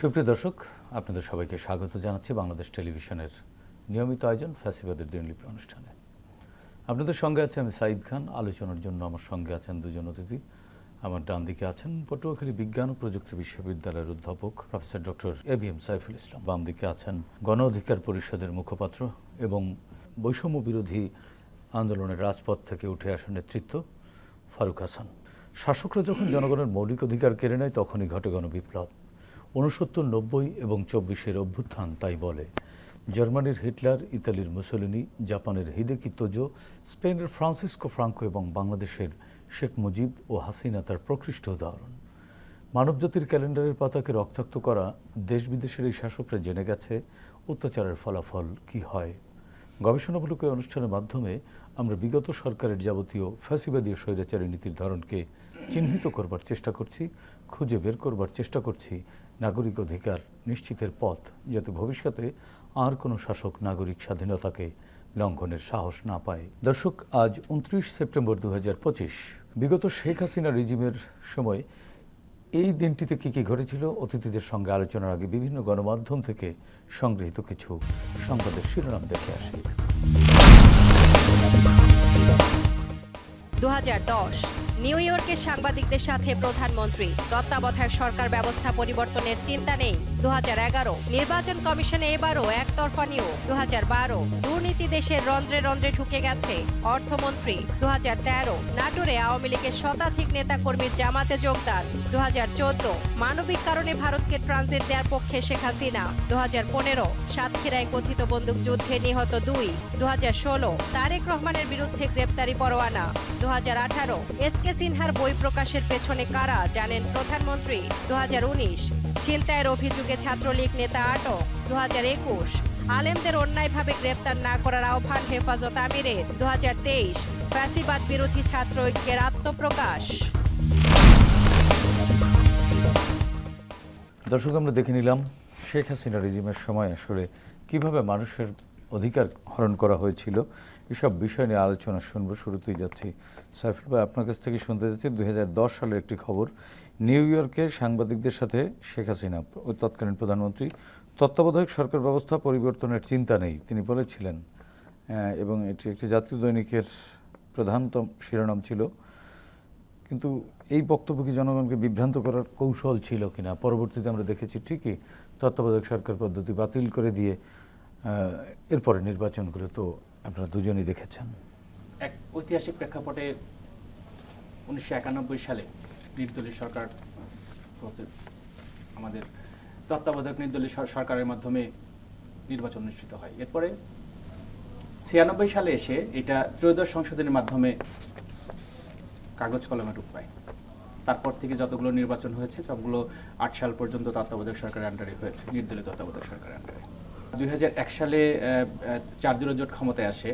সুপ্রিয় দর্শক, আপনাদের সবাইকে স্বাগত জানাচ্ছি বাংলাদেশ টেলিভিশনের নিয়মিত আয়োজন ফ্যাসিবাদের দিনলিপি অনুষ্ঠানে। আপনাদের সঙ্গে আছে আমি সাইদ খান। আলোচনার জন্য আমার সঙ্গে আছেন দুজন অতিথি। আমার ডান দিকে আছেন পটুয়াখালী বিজ্ঞান ও প্রযুক্তি বিশ্ববিদ্যালয়ের অধ্যাপক professor doctor A B M Saiful Islam. বাম দিকে আছেন গণ অধিকার পরিষদের মুখপাত্র এবং বৈষম্য বিরোধী আন্দোলনের রাজপথ থেকে উঠে আসা নেতৃত্ব ফারুক হাসান। শাসকরা যখন জনগণের মৌলিক অধিকার কেড়ে নেয়, তখনই ঘটে গণবিপ্লব। উনসত্তর নব্বই এবং চব্বিশের অভ্যুত্থান তাই বলে। জার্মানির হিটলার, ইতালির মুসোলিনি, জাপানের হিদেকি তোজো, স্পেনের ফ্রান্সিসকো ফ্রাঙ্কো এবং বাংলাদেশের শেখ মুজিব ও হাসিনা তার প্রকৃষ্ট উদাহরণ। মানবজাতির ক্যালেন্ডারের পাতাকে রক্তাক্ত করা দেশ বিদেশের এই শাসকরা জেনে গেছে অত্যাচারের ফলাফল কি হয়। গবেষণামূলক এই অনুষ্ঠানের মাধ্যমে আমরা বিগত সরকারের যাবতীয় ফ্যাসিবাদী স্বৈরাচারী নীতির ধরনকে চিহ্নিত করবার চেষ্টা করছি, খুঁজে বের করবার চেষ্টা করছি নাগরিক অধিকার নিশ্চিতের পথ, যাতে ভবিষ্যতে আর কোনো শাসক নাগরিক স্বাধীনতাকে লঙ্ঘনের সাহস না পায়। দর্শক, আজ উনত্রিশ সেপ্টেম্বর দু হাজার পঁচিশ। বিগত শেখ হাসিনা রিজিমের সময় এই দিনটিতে কি কি ঘটেছিল, অতিথিদের সঙ্গে আলোচনার আগে বিভিন্ন গণমাধ্যম থেকে সংগৃহীত কিছু সংবাদের শিরোনাম দেখে আসি। দু নিউ ইয়র্কে সাংবাদিকদের সাথে প্রধানমন্ত্রী, তত্ত্বাবধায়ক সরকার ব্যবস্থা পরিবর্তনের চিন্তা নেই। দু নির্বাচন কমিশনে এবারও একতরফা নিয়োগ। দু দুর্নীতি দেশের রন্ধ্রে রন্ধ্রে ঢুকে গেছে। অর্থমন্ত্রী দু নাটোরে আওয়ামী লীগের শতাধিক নেতাকর্মীর জামাতে যোগদান। দু হাজার চোদ্দ, মানবিক কারণে ভারতকে ট্রানজিট দেওয়ার পক্ষে শেখ হাসিনা। দু সাতক্ষীরায় কথিত বন্দুক যুদ্ধে নিহত দুই। দু তারেক রহমানের বিরুদ্ধে গ্রেপ্তারি পরোয়ানা। দু এস কে সিনহার বই প্রকাশের পেছনে কারা জানেন প্রধানমন্ত্রী? দু ছিনতাইয়ের অভিযোগে ছাত্রলীগ নেতা আটক। দুহাজার একুশ। আলেমদের অন্যায়ভাবে গ্রেপ্তার না করার আহ্বান হেফাজত আমিরের। দু ফ্যাসিবাদ বিরোধী ছাত্র ঐক্যের আত্মপ্রকাশ। দর্শক, আমরা দেখে নিলাম শেখ হাসিনা রিজিমের সময় আসলে কীভাবে মানুষের অধিকার হরণ করা হয়েছিল। এসব বিষয় নিয়ে আলোচনা শুনব, শুরুতেই যাচ্ছি। সাইফুল ভাই, আপনার কাছ থেকে শুনতে যাচ্ছি দু হাজার দশ সালের একটি খবর। নিউ ইয়র্কে সাংবাদিকদের সাথে শেখ হাসিনা ওই তৎকালীন প্রধানমন্ত্রী, তত্ত্বাবধায়ক সরকার ব্যবস্থা পরিবর্তনের চিন্তা নেই, তিনি বলেছিলেন। এবং এটি একটি জাতীয় দৈনিকের প্রধানতম শিরোনাম ছিল। কিন্তু এই বক্তব্য কি জনগণকে বিভ্রান্ত করার কৌশল ছিল কিনা, পরবর্তীতে আমরা দেখেছি ঠিকই তত্ত্বাবধায়ক সরকার পদ্ধতি বাতিল করে দিয়ে এরপরে নির্বাচনগুলো তো আপনারা দুজনই দেখেছেন। এক ঐতিহাসিক প্রেক্ষাপটে উনিশশো একানব্বই সালে নির্দলীয় সরকার আমাদের তত্ত্বাবধায়ক নির্দলীয় সরকারের মাধ্যমে নির্বাচন অনুষ্ঠিত হয়। এরপরে ছিয়ানব্বই সালে এসে এটা ত্রয়োদশ সংশোধনের মাধ্যমে কাগজ কলমে রূপ পায়। তারপর থেকে যতগুলো নির্বাচন হয়েছে, সবগুলো আট সাল পর্যন্ত তত্ত্বাবধায়ক সরকারের আন্ডারে হয়েছে, নির্দলীয় তত্ত্বাবধায়ক সরকারের আন্ডারে দুই হাজার এক সালে চার দলীয় জোট ক্ষমতায় আসে।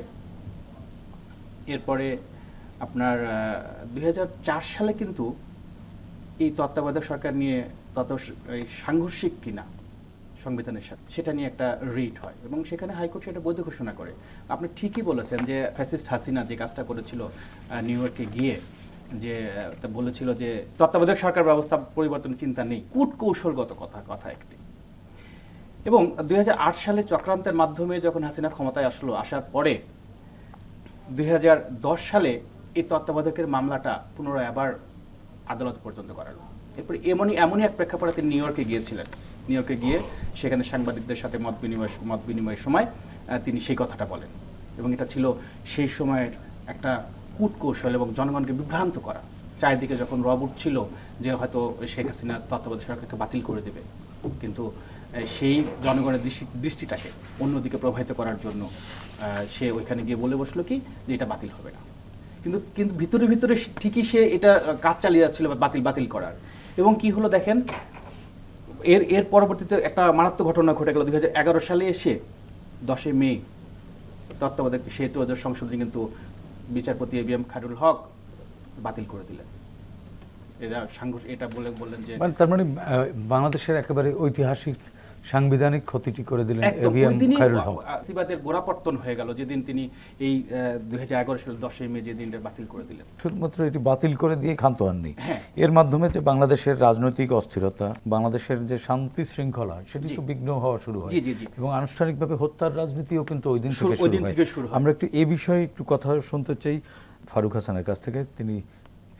এরপরে আপনার দুই সালে কিন্তু এই তত্ত্বাবধায়ক সরকার নিয়ে তত সাংঘর্ষিক কিনা সংবিধানের সাথে, সেটা নিয়ে একটা রিট হয় এবং সেখানে হাইকোর্ট সেটা বৈধ ঘোষণা করে। আপনি ঠিকই বলেছেন যে ফ্যাসিস্ট হাসিনা যে কাজটা করেছিল নিউ ইয়র্কে গিয়ে যে বলেছিল যে তত্ত্বাবধায়ক সরকার ব্যবস্থা পরিবর্তনের চিন্তা নেই। কূট কৌশলগত কথা কথা একটি। এবং দুই হাজার আট সালে চক্রান্তের মাধ্যমে যখন হাসিনা ক্ষমতায় আসলো, আসার পরে দুই হাজার দশ সালে এই তত্ত্বাবধায়কের মামলাটা পুনরায় আবার আদালত পর্যন্ত করালো। এরপরে এমনই এমনই এক প্রেক্ষাপটে তিনি নিউ ইয়র্কে গিয়েছিলেন। নিউ ইয়র্কে গিয়ে সেখানে সাংবাদিকদের সাথে মত বিনিময়, মত বিনিময়ের সময় তিনি সেই কথাটা বলেন এবং এটা ছিল সেই সময়ের একটা কূটকৌশল এবং জনগণকে বিভ্রান্ত করা। চারিদিকে যখন রব উঠছিল যে হয়তো শেখ হাসিনা তত্ত্বাবধায়ক সরকারকে বাতিল করে দেবে, কিন্তু সেই জনগণের দৃষ্টি, দৃষ্টিটাকে অন্যদিকে প্রবাহিত করার জন্য সে ওইখানে গিয়ে বলে বসল কি যে এটা বাতিল হবে না। কিন্তু কিন্তু ভিতরে ভিতরে ঠিকই সে এটা কাজ চালিয়ে যাচ্ছিল বাতিল বাতিল করার। এবং কি হলো দেখেন, এর এর পরবর্তীতে একটা মারাত্মক ঘটনা ঘটে গেল দুই সালে এসে দশই মে, তত্ত্বাবধায়ক সেতু ওদের সংশোধনী কিন্তু বিচারপতি A B M Khairul Haque বাতিল করে দিলেন। এরা সাংঘর্ষ, এটা বলে, বললেন যে মানে তার মানে বাংলাদেশের একেবারে ঐতিহাসিক সাংবিধানিক ক্ষতিটি করে দিলেন সিবাদের গোড়াপত্তন হয়ে গেল যেদিন তিনি এই দুই হাজার এগারো সালের দশই মে যে দিনটা বাতিল করে দিলেন। শুধুমাত্র এটি বাতিল করে দিয়ে ক্ষান্ত হননি। হ্যাঁ। এর মাধ্যমে যে বাংলাদেশের রাজনৈতিক অস্থিরতা বাংলাদেশের যে শান্তি শৃঙ্খলা সেটি তো বিঘ্ন হওয়া শুরু হয়। জি, জি, জি। এবং আনুষ্ঠানিকভাবে হত্যার রাজনীতিও কিন্তু ওই দিন শুরু- থেকে ওই শুরু দিন থেকে শুরু আমরা একটু এ বিষয়ে একটু কথা শুনতে চাই। ফারুক হাসানের কাছ থেকে তিনি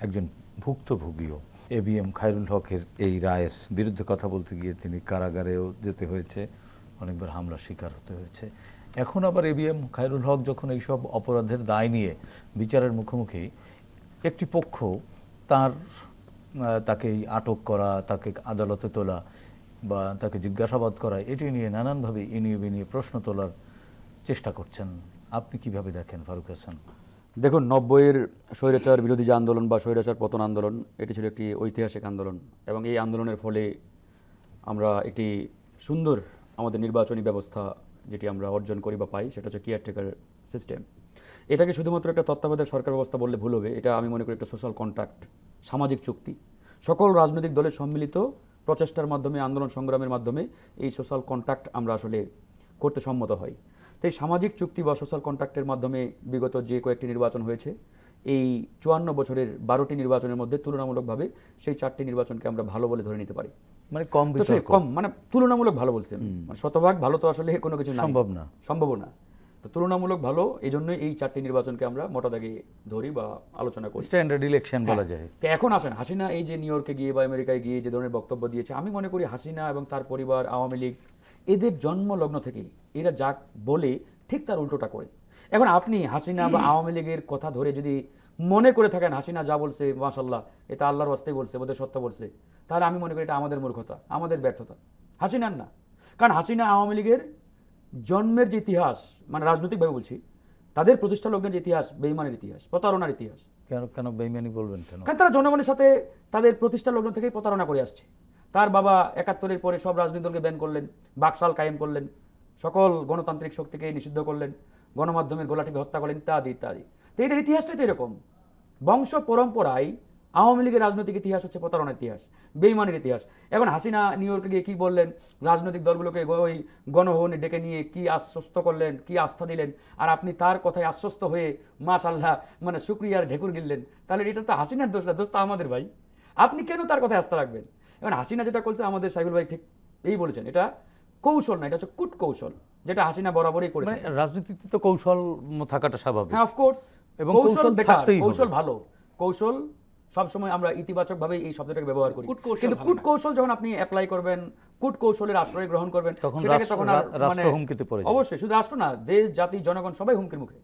একজন ভুক্তভোগীও। এবিএম খায়রুল হকের এই রায়ের বিরুদ্ধে কথা বলতে গিয়ে তিনি কারাগারেও যেতে হয়েছে, অনেকবার হামলার শিকার হতে হয়েছে। এখন আবার এবিএম খায়রুল হক যখন এইসব অপরাধের দায় নিয়ে বিচারের মুখোমুখি, একটি পক্ষ তার তাকে আটক করা, তাকে আদালতে তোলা বা তাকে জিজ্ঞাসাবাদ করা, এটি নিয়ে নানানভাবে এনিয়ে বিনিয়ে প্রশ্ন তোলার চেষ্টা করছেন। আপনি কীভাবে দেখেন ফারুক হাসান? দেখুন, নব্বইয়ের স্বৈরাচার, বিরোধী যে আন্দোলন বা স্বৈরাচার পতন আন্দোলন, এটি ছিল একটি ঐতিহাসিক আন্দোলন এবং এই আন্দোলনের ফলে আমরা একটি সুন্দর আমাদের নির্বাচনী ব্যবস্থা যেটি আমরা অর্জন করি বা পাই, সেটা হচ্ছে কেয়ারটেকার সিস্টেম এটাকে শুধুমাত্র একটা তত্ত্বাবধায়ক সরকার ব্যবস্থা বললে ভুল হবে, এটা আমি মনে করি একটা সোশ্যাল কন্ট্রাক্ট সামাজিক চুক্তি। সকল রাজনৈতিক দলের সম্মিলিত প্রচেষ্টার মাধ্যমে, আন্দোলন সংগ্রামের মাধ্যমে এই সোশ্যাল কন্ট্রাক্ট আমরা আসলে করতে সম্মত হই এই সামাজিক চুক্তি বা সোশ্যাল কন্ট্রাক্টের মাধ্যমে বিগত যে কয়েকটি নির্বাচন হয়েছে এই চুয়ান্ন বছরের বারোটি নির্বাচনের মধ্যে তুলনামূলকভাবে সেই চারটি নির্বাচনকে আমরা ভালো বলে ধরে নিতে পারি। মানে কম সেই কম মানে তুলনামূলক ভালো বলছে মানে শতভাগ ভালো তো আসলে কোনো কিছু সম্ভব না। সম্ভব না। তো তুলনামূলক ভালো এই জন্যই এই চারটি নির্বাচনকে আমরা মোটা দাগে ধরি বা আলোচনা করি। স্ট্যান্ডার্ড ইলেকশন বলা হ্যাঁ। যায়। তো এখন আসেন হাসিনা এই যে নিউ ইয়র্কে গিয়ে বা আমেরিকায় গিয়ে যে ধরনের বক্তব্য দিয়েছে আমি মনে করি হাসিনা এবং তার পরিবার আওয়ামী লীগ এদের জন্ম লগ্ন থেকেই। এরা যা বলে ঠিক তার উল্টোটা করে। এখন আপনি হাসিনা বা আওয়ামী লীগের কথা ধরে যদি মনে করে থাকেন হাসিনা যা বলছে মাশাল্লাহ এটা আল্লাহর ওয়াস্তেই বলছে বোধহয় সত্য বলছে তাহলে আমি মনে করি এটা আমাদের মূর্খতা আমাদের ব্যর্থতা। হাসিনার না। কারণ হাসিনা আওয়ামী লীগের জন্মের যে ইতিহাস মানে রাজনৈতিকভাবে বলছি তাদের প্রতিষ্ঠা লগ্নের যে ইতিহাস বেইমানের ইতিহাস প্রতারণার ইতিহাস। কেন কেন বেইমানি বলবেন কেন? কারণ তারা জনগণের সাথে তাদের প্রতিষ্ঠা লগ্ন থেকেই প্রতারণা করে আসছে। তার বাবা একাত্তরের পরে সব রাজনৈতিক দলকে ব্যান করলেন, বাকশাল কায়েম করলেন, সকল গণতান্ত্রিক শক্তিকে নিষিদ্ধ করলেন, গণমাধ্যমের গোলাটিকে হত্যা করলেন, ইত্যাদি ইত্যাদি। তো এদের ইতিহাসটাই তো এরকম। বংশ পরম্পরায় আওয়ামী লীগের রাজনৈতিক ইতিহাস হচ্ছে প্রতারণার ইতিহাস বেইমানের ইতিহাস। এখন হাসিনা নিউ ইয়র্কে গিয়ে কি বললেন? রাজনৈতিক দলগুলোকে ওই গণভবনে ডেকে নিয়ে কি আশ্বস্ত করলেন, কি আস্থা দিলেন? আর আপনি তার কথায় আশ্বস্ত হয়ে মাশাল্লাহ মানে শুক্রিয়ার ঢেকুর গিললেন। তাহলে এটা তো হাসিনার দোষ না, দোষ তো আমাদের ভাই। আপনি কেন তার কথায় আস্থা রাখবেন? এখন হাসিনা যেটা করছে আমাদের সাইকুল ভাই ঠিক এই বলেছেন এটা কৌশল না এটা হচ্ছে কুট কৌশল যেটা হাসিনা বরাবরই করে মানে রাজনীতিতে তো কৌশল থাকাটা স্বাভাবিক। হ্যাঁ অফকোর্স এবং এবং কৌশল কৌশল থাকতেই কৌশল ভালো। কৌশল সবসময় আমরা ইতিবাচক ভাবে এই শব্দটাকে ব্যবহার করি। কূট কৌশল কিন্তু কুট কৌশল যখন আপনি অ্যাপ্লাই করবেন কুট কৌশলের আশ্রয় গ্রহণ করবেন তখন রাষ্ট্র মানে- হুমকিতে পড়ে অবশ্যই শুধু রাষ্ট্র না দেশ জাতি জনগণ সবাই হুমকির মুখে।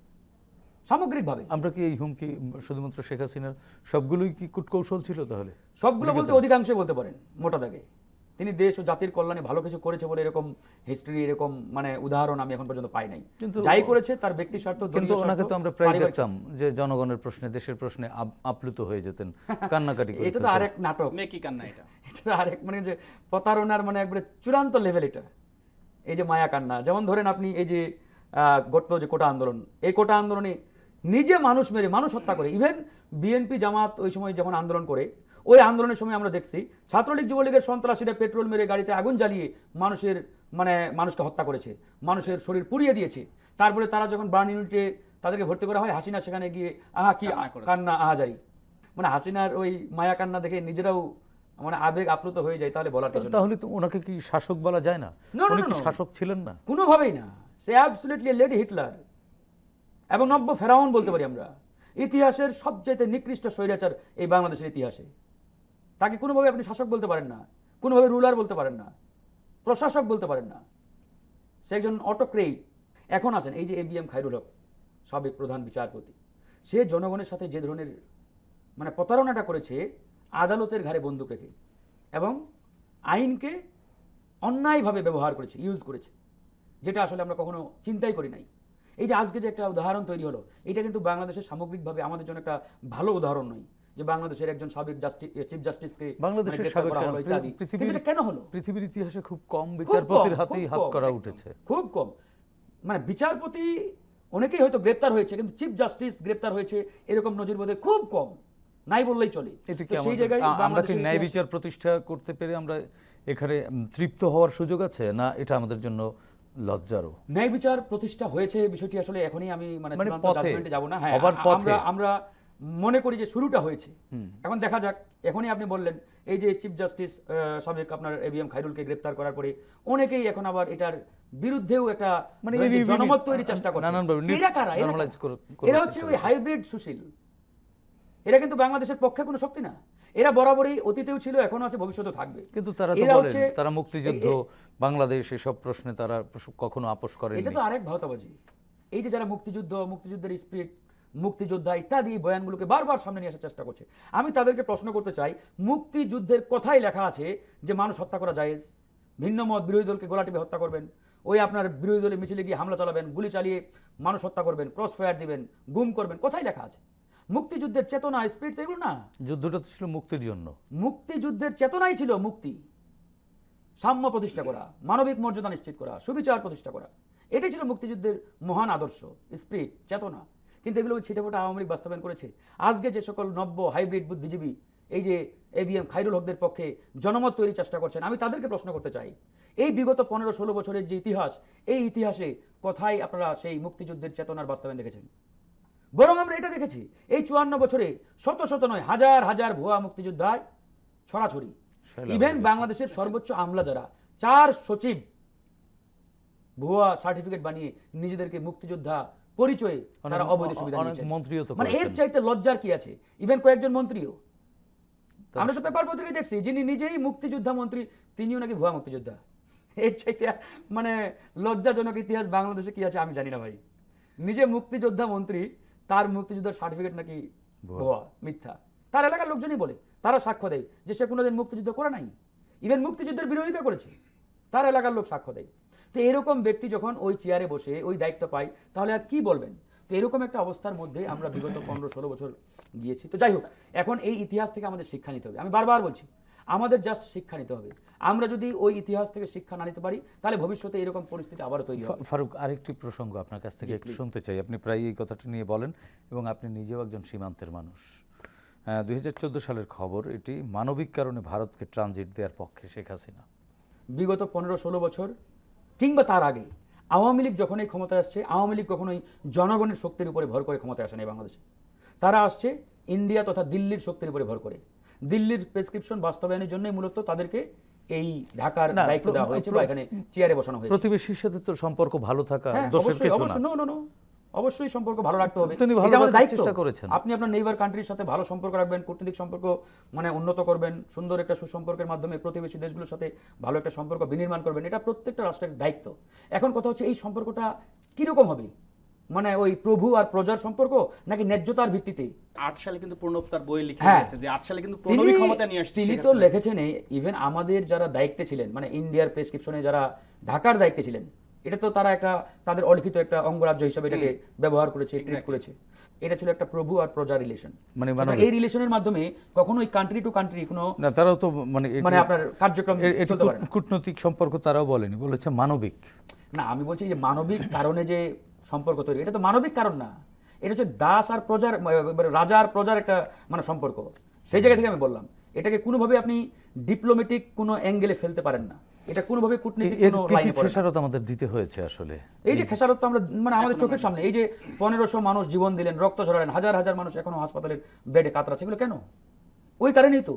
সামগ্রিকভাবে। আমরা কি এই হুমকি শুধুমাত্র শেখ হাসিনার সবগুলোই কি কূটকৌশল ছিল তাহলে? সবগুলো বলতে অধিকাংশই বলতে পারেন মোটা দাগে। তিনি দেশ ও জাতির কল্যাণে ভালো কিছু করেছে বলে এরকম হিস্ট্রি এরকম মানে উদাহরণ আমি এখন পর্যন্ত পাই নাই। কিন্তু- যাই করেছে তার ব্যক্তি স্বার্থ কিন্তু ওনাকে তো আমরা প্রায় দেখতাম যে জনগণের প্রশ্নে দেশের প্রশ্নে আপ্লুত হয়ে যেতেন কান্নাকাটি করে এটা তো আরেক নাটক। মেকি কান্না এটা। এটা তো আরেক মানে যে প্রতারণার মানে একবারে চূড়ান্ত লেভেল এটা। এই যে মায়া কান্না যেমন ধরেন আপনি এই যে আহ, গত যে কোটা আন্দোলন এই কোটা আন্দোলনে নিজে মানুষ মেরে মানুষ হত্যা করে। ইভেন বিএনপি জামাত ওই সময় যখন আন্দোলন করে ওই আন্দোলনের সময় আমরা দেখছি ছাত্রলীগ যুবলীগের সন্ত্রাসীরা পেট্রোল মেরে গাড়িতে আগুন জ্বালিয়ে মানুষের মানে মানুষকে হত্যা করেছে মানুষের শরীর পুড়িয়ে দিয়েছে। তারপরে তারা যখন বার্ন ইউনিটে তাদেরকে ভর্তি করা হয় হাসিনা সেখানে গিয়ে আহা কি কান্না। কান্না আহাজারি মানে হাসিনার ওই মায়া কান্না দেখে নিজেরাও মানে আবেগ আপ্লুত হয়ে যায় তাহলে বলার কিছু তাহলে তো ওনাকে কি শাসক বলা যায় না? উনি কি শাসক ছিলেন না? কোনোভাবেই না। সে অ্যাবসলিউটলি লেডি হিটলার এবং নব্য ফেরাউন বলতে পারি আমরা। ইতিহাসের সবচেয়ে নিকৃষ্ট স্বৈরাচার এই বাংলাদেশের ইতিহাসে। তাকে কোনোভাবে আপনি শাসক বলতে পারেন না, কোনোভাবে রুলার বলতে পারেন না, প্রশাসক বলতে পারেন না। সে একজন অটোক্রেট এখন আছেন, এই যে A B M Khairul Haque, সাবেক প্রধান বিচারপতি। সে জনগণের সাথে যে ধরনের মানে প্রতারণাটা করেছে, আদালতের ঘাড়ে বন্দুক রেখে এবং আইনকে অন্যায়ভাবে ব্যবহার করেছে, ইউজ করেছে, যেটা আসলে আমরা কখনো চিন্তাই করি নাই। এই যে আজকে যে একটা উদাহরণ তৈরি হলো এটা কিন্তু বাংলাদেশের সামগ্রিকভাবে আমাদের জন্য একটা ভালো উদাহরণ নয় যে বাংলাদেশের একজন সাবেক জাস্টিস চিফ জাস্টিসকে বাংলাদেশের সাবেক? পৃথিবীর- এটা কেন হলো? পৃথিবীর ইতিহাসে খুব কম বিচারপতির হাতেই হাত করা উঠেছে। খুব কম। মানে বিচারপতি অনেকেই হয়তো গ্রেপ্তার হয়েছে কিন্তু চিফ জাস্টিস গ্রেপ্তার হয়েছে এরকম নজির বোধহয় খুব কম। নাই বললেই চলে। এটা কি সেই জায়গায় আমরা কি ন্যায় বিচার প্রতিষ্ঠা করতে পেরে আমরা এখানে তৃপ্ত হওয়ার সুযোগ আছে না এটা আমাদের জন্য লজ্জারও। ন্যায় বিচার প্রতিষ্ঠা হয়েছে বিষয়টি আসলে এখনই আমি মানে মানে judgment এ যাব না। হ্যাঁ। আমরা আমরা মনে করি যে শুরুটা হয়েছে। এখন দেখা যাক এখনই আপনি বললেন এই যে চিফ জাস্টিস সাবেক আপনার এবিএম খাইরুলকে গ্রেপ্তার করার পরে অনেকেই এখন আবার এটার বিরুদ্ধেও একটা মানে জনমত তৈরির চেষ্টা করছে। এরা কারা? এরা হচ্ছে ওই হাইব্রিড সুশীল। এরা কিন্তু বাংলাদেশের পক্ষে কোনো শক্তি না। এরা বরাবরই অতীতেও ছিল এখনও আছে ভবিষ্যতেও থাকবে। কিন্তু তারা তো বলেন তারা মুক্তিযুদ্ধ বাংলাদেশ এসব প্রশ্নে তারা কখনো আপোষ করেন এটা তো আরেক ভাওতাবাজি এই যে যারা মুক্তিযুদ্ধ মুক্তিযুদ্ধের স্পিরিট মুক্তিযোদ্ধা ইত্যাদি বয়ানগুলোকে বারবার সামনে নিয়ে আসার চেষ্টা করছে আমি তাদেরকে প্রশ্ন করতে চাই মুক্তিযুদ্ধের কথাই লেখা আছে যে মানুষ হত্যা করা জায়েজ? ভিন্ন মত বিরোধী দলকে গোলা টিপে হত্যা করবেন ওই আপনার বিরোধী দলের মিছিলে গিয়ে হামলা চালাবেন গুলি চালিয়ে মানুষ হত্যা করবেন ক্রস ফায়ার দিবেন গুম করবেন কোথায় লেখা আছে। মুক্তিযুদ্ধের চেতনা স্পিরিট এগুলো না? যুদ্ধটা তো ছিল মুক্তির জন্য। মুক্তিযুদ্ধের চেতনাই ছিল মুক্তি। সাম্য প্রতিষ্ঠা করা মানবিক মর্যাদা নিশ্চিত করা সুবিচার প্রতিষ্ঠা করা। এটাই ছিল মুক্তিযুদ্ধের মহান আদর্শ স্পিরিট চেতনা। কিন্তু এগুলো ছিটেফোটা আওয়ামী লীগ বাস্তবায়ন করেছে? আজকে যে সকল নব্য হাইব্রিড বুদ্ধিজীবী এই যে এ বি এম খাইরুল হকদের পক্ষে জনমত তৈরির চেষ্টা করছেন আমি তাদেরকে প্রশ্ন করতে চাই। এই বিগত পনেরো ষোলো বছরের যে ইতিহাস এই ইতিহাসে কোথায় আপনারা সেই মুক্তিযুদ্ধের চেতনার বাস্তবায়ন দেখেছেন? বরং আমরা এটা দেখেছি এই চুয়ান্ন বছরে শত শত নয় হাজার হাজার ভুয়া মুক্তিযোদ্ধায় ছড়াছড়ি। ইভেন বাংলাদেশের সর্বোচ্চ আমলা যারা চার সচিব ভুয়া সার্টিফিকেট বানিয়ে নিজেদেরকে মুক্তিযোদ্ধা পরিচয়ে তারা অবৈধ সুবিধা মন্ত্রীও তো মানে এর চাইতে লজ্জার কি আছে? ইভেন কয়েকজন মন্ত্রীও। আমরা তো পেপার পত্রিকায় দেখছি যিনি নিজেই মুক্তিযোদ্ধা মন্ত্রী তিনিও নাকি ভুয়া মুক্তিযোদ্ধা। এর চাইতে মানে লজ্জাজনক ইতিহাস বাংলাদেশে কি আছে আমি জানি না ভাই। নিজে মুক্তিযোদ্ধা মন্ত্রী তার মুক্তিযোদ্ধার সার্টিফিকেট নাকি ভুয়া। মিথ্যা। তার এলাকার লোকজনই বলে তারা সাক্ষ্য দেয় যে সে কোনোদিন মুক্তিযুদ্ধ করে নাই। ইভেন মুক্তিযুদ্ধের বিরোধিতা করেছে তার এলাকার লোক সাক্ষ্য দেয়। তো এরকম ব্যক্তি যখন ওই চেয়ারে বসে ওই দায়িত্ব পায় তাহলে আর কি বলবেন? তো এরকম একটা অবস্থার মধ্যে আমরা বিগত পনেরো ষোলো বছর গিয়েছি। তো যাই হোক এখন এই ইতিহাস থেকে আমাদের শিক্ষা নিতে হবে। আমি বারবার বলছি আমাদের জাস্ট শিক্ষা নিতে হবে। আমরা যদি ওই ইতিহাস থেকে শিক্ষা না নিতে পারি তাহলে ভবিষ্যতে এরকম পরিস্থিতি আবারও তৈরি হবে। ফারুক আরেকটি প্রসঙ্গ আপনার কাছ থেকে একটু শুনতে চাই। আপনি প্রায় এই কথাটা নিয়ে বলেন এবং আপনি নিজেও একজন সীমান্তের মানুষ। দুই সালের খবর এটি মানবিক কারণে ভারতকে ট্রানজিট দেওয়ার পক্ষে শেখ হাসিনা। বিগত পনেরো ষোলো বছর কিংবা তার আগে আওয়ামী লীগ যখন এই ক্ষমতায় আসছে আওয়ামী লীগ কখনোই জনগণের শক্তির উপরে ভর করে ক্ষমতায় আসে না বাংলাদেশে। তারা আসছে ইন্ডিয়া তথা দিল্লির শক্তির উপরে ভর করে। দিল্লির প্রেসক্রিপশন বাস্তবায়নের জন্যই মূলত তাদেরকে এই ঢাকার দায়িত্ব দেওয়া হয়েছে বা এখানে চেয়ারে বসানো হয়েছে। প্রতিবেশীর সাথে তো সম্পর্ক ভালো থাকা হ্যাঁ, দোষের কিছু না। no, no, অবশ্যই সম্পর্ক ভালো রাখতে হবে। তিনি ভালো রাখার চেষ্টা করেছেন। আপনি আপনার নেইবার কান্ট্রির সাথে ভালো সম্পর্ক রাখবেন কূটনৈতিক সম্পর্ক মানে উন্নত করবেন সুন্দর একটা সুসম্পর্কের মাধ্যমে প্রতিবেশী দেশগুলোর সাথে ভালো একটা সম্পর্ক বিনির্মাণ করবেন এটা প্রত্যেকটা রাষ্ট্রের দায়িত্ব। এখন কথা হচ্ছে এই সম্পর্কটা কীরকম হবে? মানে ওই প্রভু আর প্রজার সম্পর্ক নাকি ন্যায্যতার ভিত্তিতে আট সালে কিন্তু প্রণব তার বই লিখে হ্যাঁ। দিয়েছে যে আট সালে কিন্তু প্রণবই ক্ষমতা নিয়ে আসছে তিনি তো লিখেছেন ইভেন আমাদের যারা দায়িত্বে ছিলেন মানে ইন্ডিয়ার প্রেসক্রিপশনে যারা ঢাকার দায়িত্বে ছিলেন এটা তো তারা একটা তাদের অলিখিত একটা অঙ্গরাজ্য হিসাবে এটাকে ব্যবহার করেছে ট্রিট করেছে। এটা ছিল একটা প্রভু আর প্রজা রিলেশন মানে। এই রিলেশনের মাধ্যমে কখনো ওই কান্ট্রি টু কান্ট্রি কোনো না তারাও তো মানে মানে আপনার কার্যক্রম চলতে পারে কূটনৈতিক সম্পর্ক তারাও বলেনি বলেছে মানবিক। না আমি বলছি যে মানবিক কারণে যে সম্পর্ক তৈরি। এটা তো মানবিক কারণ না। এটা হচ্ছে দাস আর প্রজার মানে রাজা আর প্রজার একটা মানে সম্পর্ক। সেই জায়গা থেকে আমি বললাম এটাকে কোনোভাবে আপনি ডিপ্লোমেটিক কোনো অ্যাঙ্গেলে ফেলতে পারেন না। এটা কোনোভাবে কূটনীতিক কোনো কি কি লাইনে পড়ে খেসারত আমাদের দিতে হয়েছে আসলে? এই যে খেসারত তো আমরা মানে আমাদের চোখের সামনে এই যে পনেরোশো মানুষ জীবন দিলেন রক্ত ঝরালেন হাজার হাজার মানুষ এখনও হাসপাতালের বেডে কাতরাচ্ছে এগুলো কেন? ওই কারণেই তো।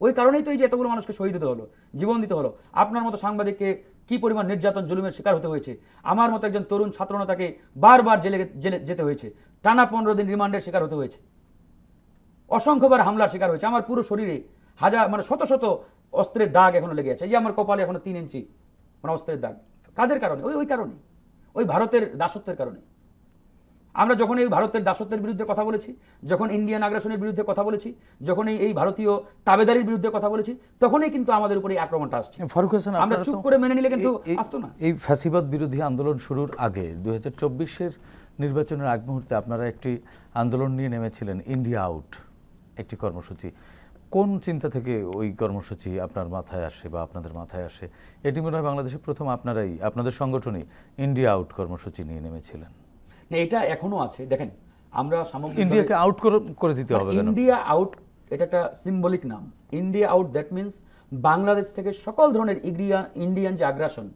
ওই কারণেই তো এই যে এতগুলো মানুষকে শহীদ দিতে হলো জীবন দিতে হলো। আপনার মতো সাংবাদিককে কি পরিমাণ নির্যাতন, জুলুমের শিকার হতে হয়েছে? আমার মতো একজন তরুণ ছাত্রনেতাকে বারবার জেলে জেলে যেতে হয়েছে। টানা পনেরো দিন রিমান্ডের শিকার হতে হয়েছে। অসংখ্যবার হামলার শিকার হয়েছে। আমার পুরো শরীরে হাজার মানে শত শত অস্ত্রের দাগ এখনও লেগে আছে। এই যে আমার কপালে এখনও তিন ইঞ্চি মানে অস্ত্রের দাগ। কাদের কারণে? ওই ওই কারণে। ওই ভারতের দাসত্বের কারণে। আমরা যখন এই ভারতের দাসত্বের বিরুদ্ধে কথা বলেছি যখন ইন্ডিয়ান আগ্রাসনের বিরুদ্ধে কথা বলেছি যখন এই- ভারতীয় তাবেদারির বিরুদ্ধে কথা বলেছি তখনই কিন্তু আমাদের উপরে এই আক্রমণটা আসছে। ফারুক হাসান আমরা চুপ করে মেনে নিলে কিন্তু আসতো না। এই ফ্যাসিবাদ বিরোধী আন্দোলন শুরুর আগে দুই হাজার চব্বিশের নির্বাচনের আগ মুহূর্তে আপনারা একটি আন্দোলন নিয়ে নেমেছিলেন ইন্ডিয়া আউট একটি কর্মসূচি। কোন চিন্তা থেকে ওই কর্মসূচি আপনার মাথায় আসে বা আপনাদের মাথায় আসে? এটি মনে হয় বাংলাদেশে প্রথম আপনারাই আপনাদের সংগঠনই ইন্ডিয়া আউট কর্মসূচি নিয়ে নেমেছিলেন। না এটা এখনও আছে। দেখেন আমরা সামগ্রিক ইন্ডিয়াকে আউট করে দিতে হবে ইন্ডিয়া আউট এটা একটা সিম্বলিক নাম। India out that means Bangladesh থেকে সকল ধরনের ইন্ডিয়ান ইন্ডিয়ান যে আগ্রাসন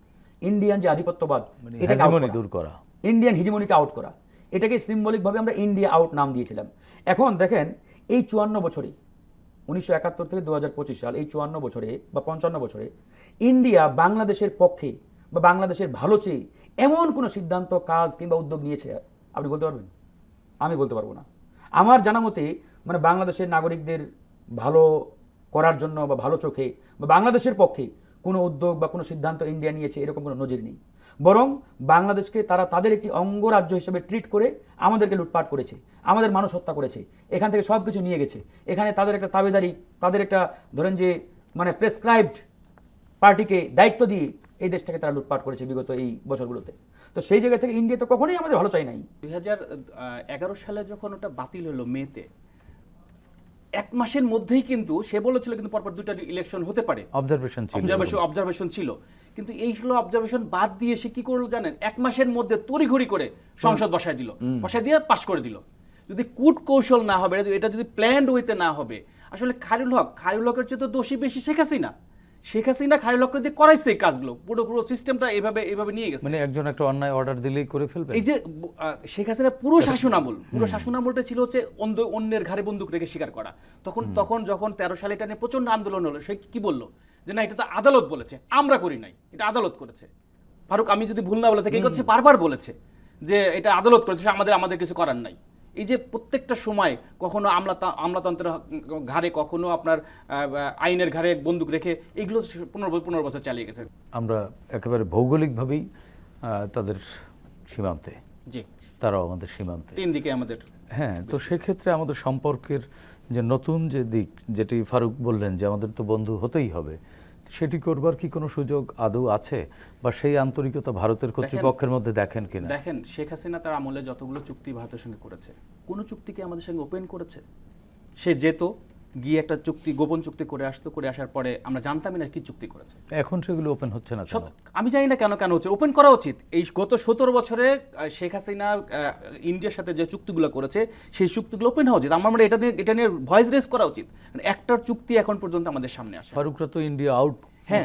ইন্ডিয়ান যে আধিপত্যবাদ মানে এটাকে। দূর করা। ইন্ডিয়ান হিজিমনিকে আউট করা। এটাকে সিম্বলিক ভাবে আমরা ইন্ডিয়া আউট নাম দিয়েছিলাম। এখন দেখেন এই চুয়ান্ন বছরে উনিশশো একাত্তর থেকে দু হাজার পঁচিশ সাল এই চুয়ান্ন বছরে বা পঞ্চান্ন বছরে ইন্ডিয়া বাংলাদেশের পক্ষে বা বাংলাদেশের ভালো চেয়ে এমন কোনো সিদ্ধান্ত, কাজ কিংবা উদ্যোগ নিয়েছে, আপনি বলতে পারবেন? আমি বলতে পারব না। আমার জানা মতে মানে বাংলাদেশের নাগরিকদের ভালো করার জন্য বা ভালো চোখে বা বাংলাদেশের পক্ষে কোনো উদ্যোগ বা কোনো সিদ্ধান্ত ইন্ডিয়া নিয়েছে, এরকম কোনো নজির নেই। বরং বাংলাদেশকে তারা তাদের একটি অঙ্গরাজ্য হিসেবে ট্রিট করে আমাদেরকে লুটপাট করেছে, আমাদের মানুষ হত্যা করেছে, এখান থেকে সব কিছু নিয়ে গেছে। এখানে তাদের একটা তাবেদারি, তাদের একটা ধরেন যে মানে প্রেসক্রাইবড পার্টিকে দায়িত্ব দিয়ে এই দেশটাকে তারা লুটপাট করেছে বিগত এই বছরগুলোতে। তো সেই জায়গা থেকে ইন্ডিয়া তো কখনোই আমাদের ভালো চাই নাই। দুই সালে যখন ওটা বাতিল হলো মেতে এক মাসের মধ্যেই কিন্তু সে বলেছিল কিন্তু পরপর দুটা ইলেকশন হতে পারে। অবজারভেশন ছিল। অবজারভেশন অবজারভেশন ছিল। কিন্তু এইগুলো অবজারভেশন বাদ দিয়ে সে কি করল জানেন? এক মাসের মধ্যে তড়িঘড়ি করে সংসদ বসায় দিল। বসায় দিয়ে পাশ করে দিল। যদি কূট কৌশল না হবে এটা- যদি প্ল্যান্ড ওয়েতে না হবে আসলে খায়রুল হক খায়রুল হকের চেয়ে তো দোষী বেশি শেখ হাসিনা। শেখ হাসিনা খায়রুল হককে দিয়ে করাইছে এই কাজগুলো। পুরো পুরো সিস্টেমটা এভাবে এভাবে নিয়ে গেছে। মানে একজন একটা অন্যায় অর্ডার দিলেই করে ফেলবে এই যে শেখ হাসিনা পুরো শাসনামল পুরো শাসনামলটা ছিল হচ্ছে অন্যের ঘাড়ে বন্দুক রেখে স্বীকার করা। তখন তখন যখন তেরো সালে এটা নিয়ে প্রচণ্ড আন্দোলন হলো সে কি বলল? যে না এটা তো আদালত বলেছে আমরা করি নাই এটা আদালত করেছে। ফারুক আমি যদি ভুল না বলে থাকি এই কথা সে বারবার বলেছে যে এটা আদালত করেছে আমাদের আমাদের কিছু করার নাই। এই যে প্রত্যেকটা সময় কখনো আমলা আমলাতন্ত্রের ঘাড়ে কখনো আপনার আইনের ঘাড়ে বন্দুক রেখে এগুলো পনেরো পনেরো বছর চালিয়ে গেছে আমরা একেবারে ভৌগোলিকভাবেই তাদের সীমান্তে। জি। তারাও আমাদের সীমান্তে। তিন দিকে আমাদের। হ্যাঁ তো সেক্ষেত্রে আমাদের সম্পর্কের যে নতুন যে দিক যেটি ফারুক বললেন যে আমাদের তো বন্ধু হতেই হবে সেটি করবার কি কোনো সুযোগ আদৌ আছে? বা সেই আন্তরিকতা ভারতের কর্তৃপক্ষের মধ্যে দেখেন কিনা? দেখেন শেখ হাসিনা তার আমলে যতগুলো চুক্তি ভারতের সঙ্গে করেছে কোনো চুক্তিকে আমাদের সঙ্গে ওপেন করেছে? সে যেত গিয়ে একটা চুক্তি গোপন চুক্তি করে আসতো করে আসার পরে আমরা জানতামই না কি চুক্তি করেছে। এখন সেগুলো ওপেন হচ্ছে না আমি জানি না কেন কেন হচ্ছে। ওপেন করা উচিত। এই গত সতেরো বছরে শেখ হাসিনা ইন্ডিয়ার সাথে যে চুক্তিগুলো করেছে সেই চুক্তিগুলো ওপেন হওয়া উচিত। আমার এটা নিয়ে এটা নিয়ে ভয়েস রেস করা উচিত। মানে একটার চুক্তি এখন পর্যন্ত আমাদের সামনে আসে ফারুকরা তো ইন্ডিয়া আউট হ্যাঁ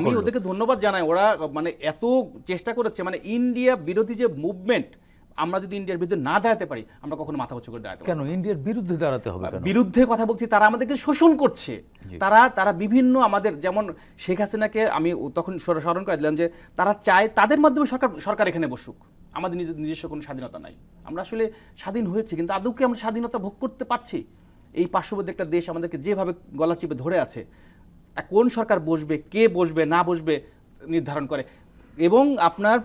আমি ওদেরকে ধন্যবাদ জানাই। ওরা মানে এত চেষ্টা করেছে মানে ইন্ডিয়া বিরোধী যে মুভমেন্ট আমরা যদি ইন্ডিয়ার বিরুদ্ধে না দাঁড়াতে পারি আমরা কখনো মাথা উঁচু করে দাঁড়াতে কেন? ইন্ডিয়ার বিরুদ্ধে দাঁড়াতে হবে বিরুদ্ধে কথা বলছি তারা আমাদেরকে শোষণ করছে। তারা তারা বিভিন্ন আমাদের যেমন শেখ হাসিনাকে আমি তখন স্মরণ করে দিলাম যে তারা চায় তাদের মাধ্যমে সরকার সরকার এখানে বসুক। আমাদের নিজের নিজস্ব কোনো স্বাধীনতা নাই। আমরা আসলে স্বাধীন হয়েছি কিন্তু আদৌ কি আমরা স্বাধীনতা ভোগ করতে পারছি? এই পার্শ্ববর্তী একটা দেশ আমাদেরকে যেভাবে গলা চিপে ধরে আছে কোন সরকার বসবে কে বসবে না বসবে নির্ধারণ করে। এবং আপনার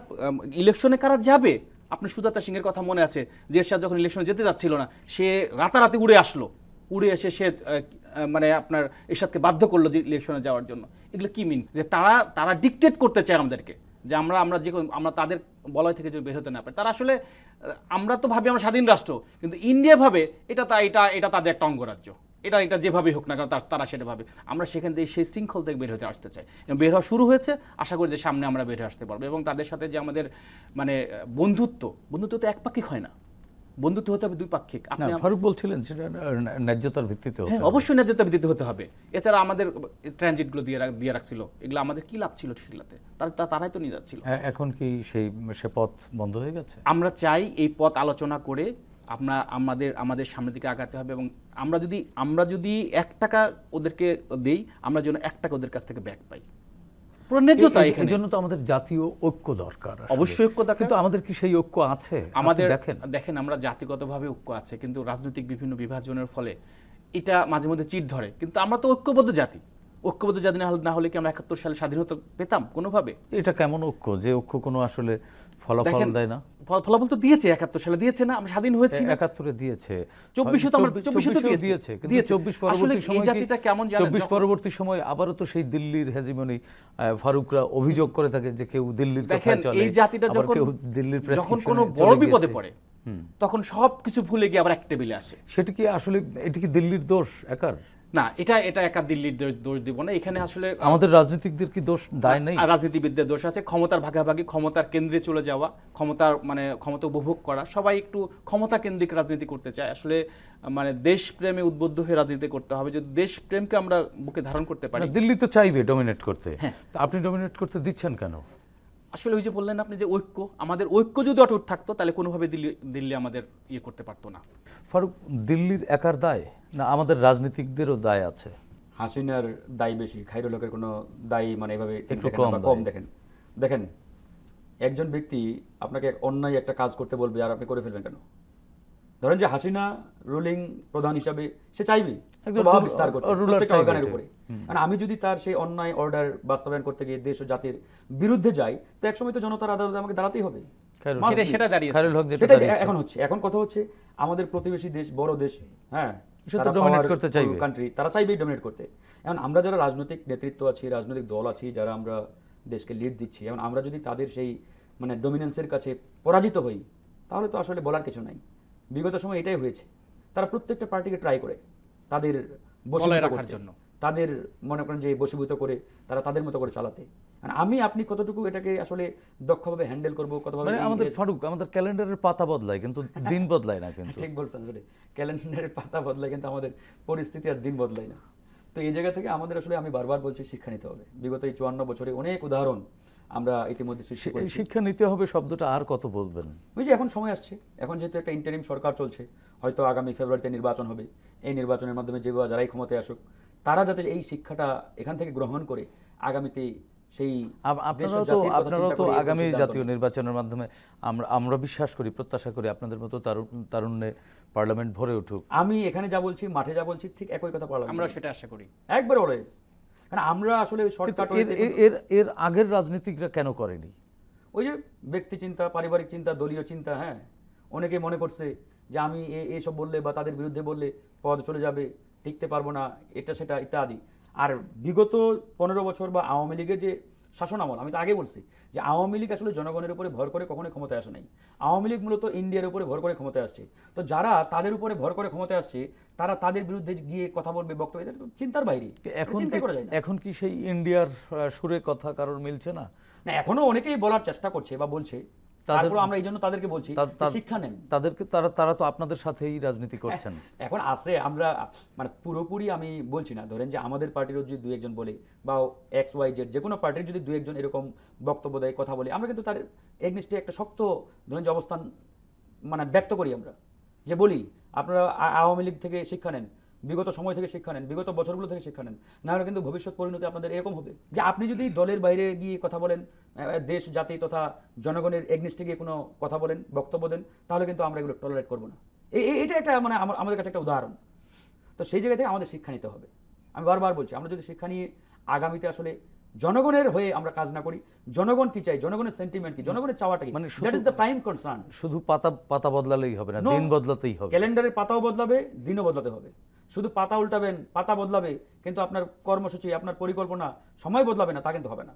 ইলেকশনে কারা যাবে? আপনার সুজাতা সিংয়ের কথা মনে আছে? যে এরশাদ যখন ইলেকশনে যেতে যাচ্ছিল না, সে রাতারাতি উড়ে আসলো। উড়ে এসে সে মানে আপনার এরশাদকে বাধ্য করল যে ইলেকশনে যাওয়ার জন্য। এগুলো কী মিন যে তারা তারা ডিকটেট করতে চায় আমাদেরকে। যে আমরা আমরা যে আমরা তাদের বলয় থেকে যদি বের হতে না পারি। তারা আসলে আমরা তো ভাবি আমরা স্বাধীন রাষ্ট্র, কিন্তু ইন্ডিয়া ভাবে এটা তা, এটা এটা তাদের একটা অঙ্গরাজ্য। এটা এটা যেভাবেই হোক না কেন তার- তারা সেটা ভাবে। আমরা সেখান থেকে সেই শৃঙ্খল থেকে বের হতে আসতে চাই। এবং বের হওয়া শুরু হয়েছে আশা করি যে সামনে আমরা বের হয়ে আসতে পারব। এবং তাদের সাথে যে আমাদের মানে বন্ধুত্ব বন্ধুত্ব তো একপাক্ষিক হয় না। বন্ধুত্ব হতে হবে দুই পাক্ষিক আপনি ফারুক বলছিলেন সেটা ন্যায্যতার ভিত্তিতে হ্যাঁ। অবশ্যই ন্যায্যতা দিতে হতে হবে। এছাড়া আমাদের ট্রানজিটগুলো দিয়ে রাখ- দিয়ে রাখছিল। এগুলো আমাদের কি লাভ ছিল সেগুলোতে? তারা তা- তারাই তো নিয়ে যাচ্ছিল। এখন কি সেই সে পথ বন্ধ হয়ে গেছে? আমরা চাই এই পথ আলোচনা করে আমরা আমাদের আমাদের সামনের দিকে আগাতে হবে এবং আমরা যদি আমরা যদি এক টাকা ওদেরকে দেই আমরা যেন এক টাকা ওদের কাছ থেকে ব্যাক পাই। ন্যায্যতা এখানে। জন্য তো আমাদের জাতীয় ঐক্য দরকার অবশ্যই ঐক্য দরকার। কিন্তু আমাদের কি সেই ঐক্য আছে? আমাদের দেখেন। দেখেন আমরা জাতিগতভাবে ঐক্য আছে কিন্তু রাজনৈতিক বিভিন্ন বিভাজনের ফলে এটা মাঝে মধ্যে চিট ধরে। কিন্তু আমরা তো ঐক্যবদ্ধ জাতি। ঐক্যবদ্ধ জাতি না হলে- না হলে কি আমরা একাত্তর সালে স্বাধীনতা পেতাম কোনোভাবে? এটা কেমন ঐক্য? যে ঐক্য কোনো আসলে ফলাফল দেয় না। ফলাফল তো দিয়েছে একাত্তর সালে দিয়েছে না আমরা স্বাধীন হয়েছি একাত্তরে দিয়েছে। চব্বিশে তো আমরা- চব্বিশে তো দিয়েছে। কিন্তু চব্বিশ পরবর্তী সময় জাতিটা কেমন? চব্বিশ পরবর্তী সময় আবারও তো সেই দিল্লির হেজিমনি ফারুকরা অভিযোগ করে থাকে যে কেউ দিল্লির দেখেন চলে। এই জাতিটা যখন দিল্লির যখন কোনো বড় বিপদে। পড়ে তখন সব কিছু ভুলে গিয়ে আবার এক টেবিলে আসে। সেটা কি আসলে এটি কি দিল্লির দোষ একার? না এটা এটা একা দিল্লির দোষ- দিব না। এখানে আসলে আমাদের রাজনীতিকদের কি দোষ দায় নেই? রাজনীতিবিদদের দোষ আছে। ক্ষমতার ভাগাভাগি ক্ষমতার কেন্দ্রে চলে যাওয়া ক্ষমতার মানে ক্ষমতা উপভোগ করা সবাই একটু ক্ষমতা কেন্দ্রিক রাজনীতি করতে চায়। আসলে মানে দেশপ্রেমে উদ্বুদ্ধ হয়ে রাজনীতি করতে হবে। যদি দেশপ্রেমকে আমরা বুকে ধারণ করতে পারি। দিল্লি তো চাইবে ডমিনেট করতে। হ্যাঁ। আপনি ডমিনেট করতে দিচ্ছেন কেন? আসলে ওই যে বললেন আপনি যে ঐক্য আমাদের ঐক্য যদি অটুট থাকতো তাহলে কোনোভাবে দিল্লি দিল্লি আমাদের ইয়ে করতে পারতো না। ফারুক দিল্লির একার দায়? না আমাদের রাজনীতিকদেরও দায় আছে। হাসিনার দায় বেশি খাইরুল হকের কোনো দায় মানে এভাবে একটু কম কম দেখেন। দেখেন একজন ব্যক্তি আপনাকে অন্যায় একটা কাজ করতে বলবে আর আপনি করে ফেলবেন কেন? ধরেন যে হাসিনা রুলিং প্রধান হিসাবে সে চাইবে প্রভাব বিস্তার করতে প্রত্যেকটা অর্গানের উপরে। আর আমি যদি তার সেই অন্যায় অর্ডার বাস্তবায়ন করতে গিয়ে দেশ ও জাতির বিরুদ্ধে যাই তো একসময় তো জনতার আদালতে আমাকে দাঁড়াতেই হবে। সেটা। এখন হচ্ছে এখন কথা হচ্ছে আমাদের প্রতিবেশী দেশ বড় দেশ হ্যাঁ? সে তো dominate করতে চাইবে। কান্ট্রি তারা চাইবেই ডমিনেট করতে। এখন আমরা যারা রাজনৈতিক নেতৃত্ব আছি রাজনৈতিক দল আছি যারা আমরা দেশকে লিড দিচ্ছি এখন আমরা যদি তাদের সেই মানে ডমিনেন্সের কাছে পরাজিত হই তাহলে তো আসলে বলার কিছু নাই। বিগত সময় এটাই হয়েছে। তারা প্রত্যেকটা পার্টিকে ট্রাই করে তাদের বলয় রাখার জন্য। তাদের মনে করেন যে বশীভূত করে তারা তাদের মতো করে চালাতে। আর আমি আপনি কতটুকু এটাকে আসলে দক্ষভাবে হ্যান্ডেল করব কতভাবে মানে আমাদের ফারুক আমাদের ক্যালেন্ডারের পাতা বদলায় কিন্তু দিন বদলায় না কিন্তু। ঠিক বলছেন আসলে ক্যালেন্ডারের পাতা বদলায় কিন্তু আমাদের পরিস্থিতি আর দিন বদলায় না। তো এই জায়গা থেকে আমাদের আসলে আমি বারবার বলছি শিক্ষা নিতে হবে। বিগত এই চুয়ান্ন বছরে অনেক উদাহরণ আমরা ইতিমধ্যে সৃষ্টি করেছি। শিক্ষা নিতে হবে শব্দটা আর কত বলবেন? ওই যে এখন সময় আসছে। এখন যেহেতু একটা ইন্টারিম সরকার চলছে হয়তো আগামী ফেব্রুয়ারিতে নির্বাচন হবে। এই নির্বাচনের মাধ্যমে যে যারাই ক্ষমতায় আসুক তারা যাতে এই শিক্ষাটা এখান থেকে গ্রহণ করে আগামীতে সেই আপ- দেশ ও আপনারাও তো আপনারাও তো আগামী জাতীয় নির্বাচনের মাধ্যমে আমরা আমরা বিশ্বাস করি প্রত্যাশা করি আপনাদের মতো তারুণ- তারুণ্যে পার্লামেন্ট ভরে উঠুক। আমি এখানে যা বলছি মাঠে যা বলছি ঠিক একই কথা পারলাম আমরা সেটা আশা করি। একবার অলওয়েজ কারণ আমরা আসলে শর্টকাট এর এর- আগের রাজনীতিকরা কেন করেনি? ওই যে ব্যক্তি চিন্তা পারিবারিক চিন্তা দলীয় চিন্তা হ্যাঁ? অনেকে মনে করছে যে আমি এ- এসব বললে বা তাদের বিরুদ্ধে বললে পদ চলে যাবে টিকতে পারব না এটা সেটা ইত্যাদি। আর বিগত পনেরো বছর বা আওয়ামী লীগের যে শাসন আমল আমি তো আগে বলছি যে আওয়ামী লীগ আসলে জনগণের উপরে ভর করে কখনোই ক্ষমতায় আসে নাই। আওয়ামী লীগ মূলত ইন্ডিয়ার উপরে ভর করে ক্ষমতায় আসছে। তো যারা তাদের উপরে ভর করে ক্ষমতায় আসছে তারা তাদের বিরুদ্ধে গিয়ে কথা বলবে বক্তব্য এটা তো চিন্তার বাইরে। এখন এখন কি সেই ইন্ডিয়ার সুরে কথা কারোর মিলছে না? না এখনও অনেকেই বলার চেষ্টা করছে বা বলছে তারপর আমরা এই জন্য তাদেরকে বলছি শিক্ষা নেন। তাদেরকে তারা তারা তো আপনাদের সাথেই রাজনীতি করছেন। এখন আছে আমরা মানে পুরোপুরি আমি বলছি না ধরেন যে আমাদের পার্টিরও যদি দু একজন বলে বা এক্স ওয়াই জেড যে কোনো পার্টির যদি দু একজন এরকম বক্তব্য দেয় কথা বলে আমরা কিন্তু তার এগনিস্টে একটা শক্ত ধরেন যে অবস্থান মানে ব্যক্ত করি আমরা। যে বলি আপনারা আওয়ামী লীগ থেকে শিক্ষা নেন বিগত সময় থেকে শিক্ষা নেন বিগত বছরগুলো থেকে শিক্ষা নেন না হলে কিন্তু ভবিষ্যৎ পরিণতি আপনাদের এরকম হবে। যে আপনি যদি দলের বাইরে গিয়ে কথা বলেন দেশ জাতি তথা জনগণের এগনিস্টে গিয়ে কোনো কথা বলেন বক্তব্য দেন তাহলে কিন্তু আমরা এগুলো টলারেট করব না। এটা একটা মানে আমাদের কাছে একটা উদাহরণ। তো সেই জায়গা থেকে আমাদের শিক্ষা নিতে হবে। আমি বারবার বলছি আমরা যদি শিক্ষা নিয়ে আগামীতে আসলে জনগণের হয়ে আমরা কাজ না করি জনগণ কি চাই? জনগণের সেন্টিমেন্ট কি? জনগণের চাওয়াটা কি? মানে that is the prime concern শুধু পাতা পাতা বদলালেই হবে না দিন বদলাতেই হবে। ক্যালেন্ডারের পাতাও বদলাবে দিনও বদলাতে হবে। শুধু পাতা উল্টাবেন পাতা বদলাবে কিন্তু আপনার কর্মসূচি আপনার পরিকল্পনা সময় বদলাবে না তা কিন্তু হবে না।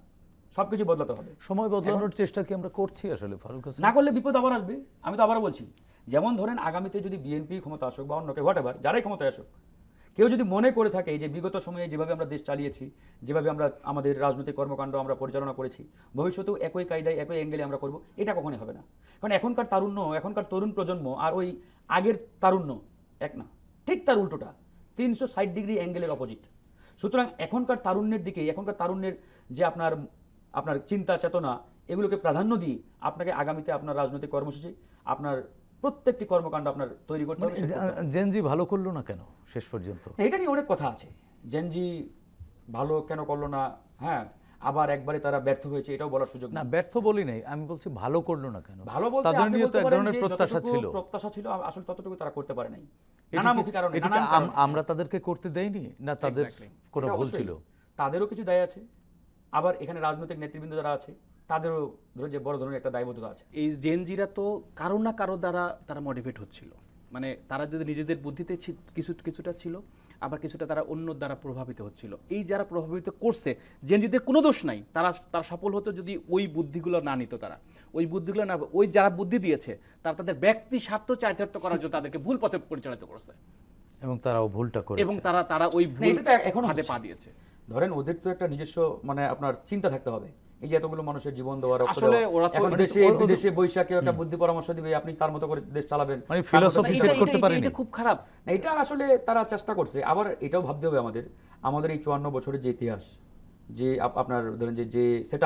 সবকিছু বদলাতে হবে। সময় বদলানোর চেষ্টা কি আমরা করছি আসলে ফারুক না করলে বিপদ আবার আসবে। আমি তো আবারও বলছি যেমন ধরেন আগামীতে যদি বিএনপি ক্ষমতা আসুক বা অন্য কেউ হোয়াট এভার যারাই ক্ষমতায় আসুক কেউ যদি মনে করে থাকে যে বিগত সময়ে যেভাবে আমরা দেশ চালিয়েছি যেভাবে আমরা আমাদের রাজনৈতিক কর্মকাণ্ড আমরা পরিচালনা করেছি ভবিষ্যতেও একই কায়দায় একই অ্যাঙ্গেলে আমরা করব এটা কখনোই হবে না। কারণ এখনকার তারুণ্য এখনকার তরুণ প্রজন্ম আর ওই আগের তারুণ্য এক না ঠিক তার উল্টোটা। তিনশো ষাট ডিগ্রি অ্যাঙ্গেলের অপোজিট সুতরাং এখনকার তারুণ্যের দিকে এখনকার তারুণ্যের যে আপনার আপনার চিন্তা চেতনা এগুলোকে প্রাধান্য দিয়ে আপনাকে আগামীতে আপনার রাজনৈতিক কর্মসূচি আপনার প্রত্যেকটি কর্মকাণ্ড আপনার তৈরি করতে হবে set করতে হবে। জেনজি ভালো করল না কেন শেষ পর্যন্ত? এটা নিয়ে অনেক কথা আছে। জেনজি ভালো কেন করল না? হ্যাঁ আবার একবারে তারা ব্যর্থ হয়েছে এটাও বলার সুযোগ না ব্যর্থ বলি নাই আমি বলছি ভালো করল না কেন? ভালো বলতে তাদের নিয়ে তো এক ধরনের প্রত্যাশা ছিল। প্রত্যাশা ছিল আসলে ততটুকু তারা করতে পারে নাই। নানামুখী কারণে। আমরা তাদেরকে করতে দেইনি না তাদের কোনো ভুল ছিল। তাদেরও কিছু দায় আছে আবার এখানে রাজনৈতিক নেতৃবৃন্দ যারা আছে তাদেরও ধরো যে বড় ধরনের একটা দায়বদ্ধতা আছে। এই জেনজিরা তো কারও না কারও দ্বারা তারা মোটিভেট হচ্ছিল। মানে তারা যদি নিজেদের বুদ্ধিতে কিছু কিছুটা ছিল আবার কিছুটা তারা অন্য দ্বারা প্রভাবিত হচ্ছিল। এই যারা প্রভাবিত করছে জেনজিদের কোনো দোষ নাই। তারা তারা সফল হতো যদি ওই বুদ্ধিগুলো না নিত তারা। ওই বুদ্ধিগুলো না ওই যারা বুদ্ধি দিয়েছে তারা তাদের ব্যক্তি স্বার্থ চারিতার্থ করার জন্য তাদেরকে ভুল পথে পরিচালিত করছে। এবং তারাও ভুলটা করে এবং তারা তারা ওই ভুল এখন তো এখনও ফাঁদে হচ্ছে। পা দিয়েছে। ধরেন ওদের তো একটা নিজস্ব মানে আপনার চিন্তা থাকতে হবে। এই যে এতগুলো মানুষের জীবন দেওয়ার আসলে ওরা তো- এখন দেশে বিদেশে বৈশাখে একটা বুদ্ধি পরামর্শ দিবে আপনি তার মতো করে দেশ চালাবেন। মানে ফিলোসফি এটা- করতে পারেন। এটা খুব খারাপ। না, এটা আসলে তারা চেষ্টা করছে। আবার এটাও ভাবতে হবে আমাদের। আমাদের এই চুয়ান্ন বছরের যে ইতিহাস যে আপনার ধরেন যে যে সেট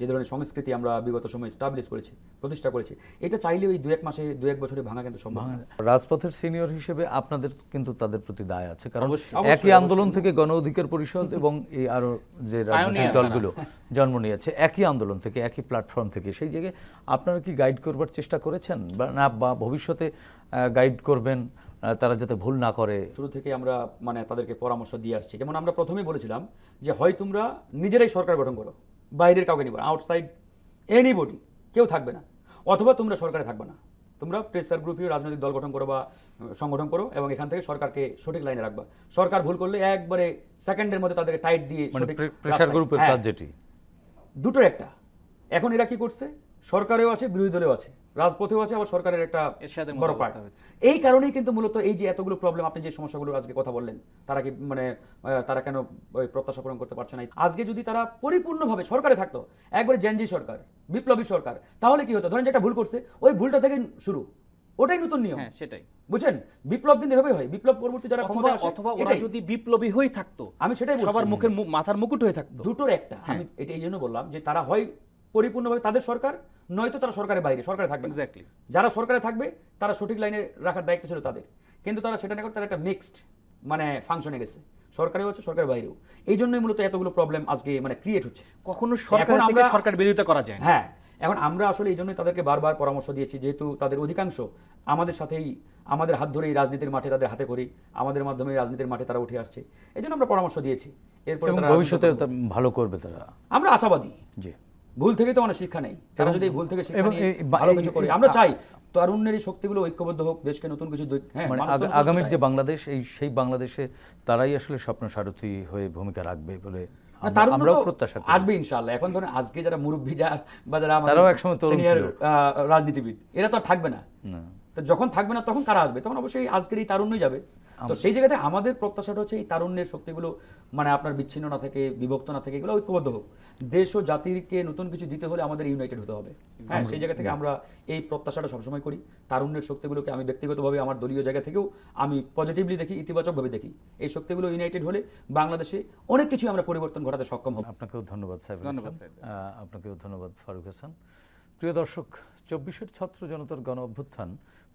যে ধরনের সংস্কৃতি আমরা বিগত সময় স্টাবলিশ করেছি প্রতিষ্ঠা করেছি এটা চাইলে ওই দু এক মাসে দু এক বছরে ভাঙা কিন্তু সম্ভব রাজপথের সিনিয়র হিসেবে আপনাদের কিন্তু তাদের প্রতি দায় আছে কারণ একই আন্দোলন থেকে গণ অধিকার পরিষদ এবং এই আরও যে রাজনৈতিক দলগুলো জন্ম নিয়েছে একই আন্দোলন থেকে একই প্ল্যাটফর্ম থেকে। সেই জায়গায় আপনারা কি গাইড করবার চেষ্টা করেছেন? বা না বা ভবিষ্যতে গাইড করবেন তারা যাতে ভুল না করে? শুরু থেকে আমরা মানে তাদেরকে পরামর্শ দিয়ে আসছি। যেমন আমরা প্রথমেই বলেছিলাম যে হয় তোমরা নিজেরাই সরকার গঠন করো বাইরের কাউকে নিবা আউটসাইড এনিবডি কেউ থাকবে না। অথবা তোমরা সরকারে থাকবে না। তোমরা প্রেসার গ্রুপীয় রাজনৈতিক দল গঠন করো বা সংগঠন করো এবং এখান থেকে সরকারকে সঠিক লাইনে রাখবা। সরকার ভুল করলে একবারে সেকেন্ডের মধ্যে তাদেরকে টাইট দিয়ে মানে গ্রুপের হ্যাঁ, কাজ যেটি। দুটোর একটা। এখন এরা কি করছে? সরকারেও আছে বিরোধী দলেও আছে রাজপথেও আছে আবার সরকারের একটা বড় পার্ট। এই কারণেই কিন্তু মূলত এই যে এতগুলো প্রবলেম আপনি যে সমস্যাগুলো আজকে কথা বললেন তারা কি মানে তারা কেন ওই প্রত্যাশা পূরণ করতে পারছে না? আজকে যদি তারা পরিপূর্ণভাবে সরকারে থাকতো একবারে জেনজি সরকার বিপ্লবী সরকার তাহলে কি হতো? ধরেন যেটা ভুল করছে ওই ভুলটা থেকে শুরু। ওটাই নতুন নিয়ম। হ্যাঁ সেটাই। বুঝছেন? বিপ্লব কিন্তু এভাবে হয়। বিপ্লব পরবর্তী যারা অথবা ক্ষমতায় আসে, অথবা ওরা যদি বিপ্লবী হয়ে থাকতো আমি সেটাই বলছি। সবার মুখের মাথার মুকুট হয়ে থাকতো। দুটোর একটা। আমি এটা এই জন্য বললাম যে তারা হয় পরিপূর্ণভাবে তাদের সরকার নয়তো তারা সরকারের বাইরে সরকারে থাকবে এক্স্যাক্টলি যারা সরকারে থাকবে তারা সঠিক লাইনে রাখার দায়িত্ব ছিল তাদের। কিন্তু তারা সেটা না করে তারা একটা মিক্সড মানে ফাংশনে গেছে। সরকারেও হচ্ছে সরকারের বাইরেও। এই জন্যই মূলত এতগুলো প্রবলেম আজকে মানে ক্রিয়েট হচ্ছে। কখনো সরকার থেকে সরকার বিরোধিতা করা যায় হ্যাঁ এখন আমরা আসলে এই জন্যই তাদেরকে বারবার পরামর্শ দিয়েছি যেহেতু তাদের অধিকাংশ আমাদের সাথেই আমাদের হাত ধরেই রাজনীতির মাঠে তাদের হাতে করি আমাদের মাধ্যমে রাজনীতির মাঠে তারা উঠে আসছে। এই জন্য আমরা পরামর্শ দিয়েছি। এরপরে ভবিষ্যতে ভালো করবে তারা। আমরা আশাবাদী। জি। ভুল থেকে তো অনেক শিক্ষা নেই। তারা যদি ভুল থেকে শিক্ষা নিয়ে ভালো কিছু করে। আমরা চাই তরুণের এই শক্তিগুলো ঐক্যবদ্ধ হোক দেশকে নতুন কিছু হ্যাঁ মানে মানুষ তো আগা- নতুন আগামীর যে বাংলাদেশ এই সেই বাংলাদেশে তারাই আসলে স্বপ্ন সারথী হয়ে ভূমিকা রাখবে বলে আমরাও প্রত্যাশা করি। আসবে ইনশাআল্লাহ। এখন ধরেন আজকে যারা মুরব্বী যা বা যারা আমাদের তারাও একসময় তরুণ ছিল। রাজনীতিবিদ এরা তো আর থাকবে না। না। তো যখন থাকবে না তখন কারা আসবে? তখন অবশ্যই আজকের এই তারুণ্যই যাবে। তো সেই জায়গাতে আমাদের প্রত্যাশাটা হচ্ছে এই তারুণ্যের শক্তিগুলো মানে আপনার বিচ্ছিন্ন না থেকে বিভক্ত না থেকে এগুলো ঐক্যবদ্ধ হোক। দেশ ও জাতিকে নতুন কিছু দিতে হলে আমাদের ইউনাইটেড হতে হবে। হ্যাঁ সেই জায়গা থেকে আমরা এই প্রত্যাশাটা সবসময় করি। তারুণ্যের শক্তিগুলোকে আমি ব্যক্তিগতভাবে আমার দলীয় জায়গা থেকেও আমি পজিটিভলি দেখি ইতিবাচকভাবে দেখি। এই শক্তিগুলো ইউনাইটেড হলে বাংলাদেশে অনেক কিছু আমরা পরিবর্তন ঘটাতে সক্ষম হব। আপনাকেও ধন্যবাদ সাহেব ধন্যবাদ। আপনাকেও ধন্যবাদ ফারুক হাসান। প্রিয় দর্শক চব্বিশের ছাত্র জনতার গণ অভ্যুত্থান